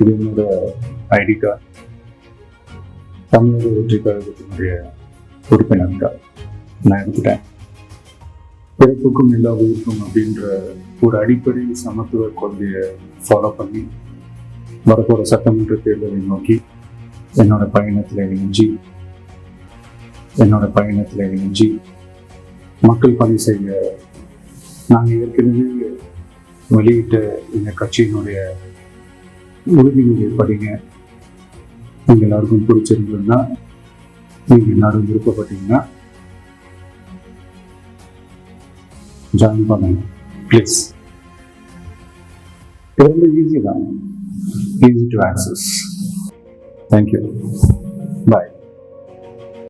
இது என்னோட ID card தமிழக வெற்றி கழகத்தினுடைய உறுப்பினர் கார்டு நான் எடுத்துட்டேன். பிறப்புக்கும் எல்லா உயிருக்கும் அப்படின்ற ஒரு அடிப்படை சமத்துவ கொள்கையை ஃபாலோ பண்ணி வரப்போகிற சட்டமன்ற தேர்தலை நோக்கி என்னோட பயணத்தில் இணைஞ்சி என்னோட பயணத்தில் இணைஞ்சி மக்கள் பணி செய்ய நாங்கள் ஏற்கனவே வெளியிட்ட எங்கள் கட்சியினுடைய உறுதிமொழியை படிங்க நீங்கள் எல்லாருக்கும் பிடிச்சிருந்ததுன்னா நீங்கள் எல்லாரும் விருப்பப்பட்டீங்கன்னா ஜாயின் பண்ணுங்க. ப்ளீஸ் இது ரொம்ப ஈஸி தான். Easy to access thank you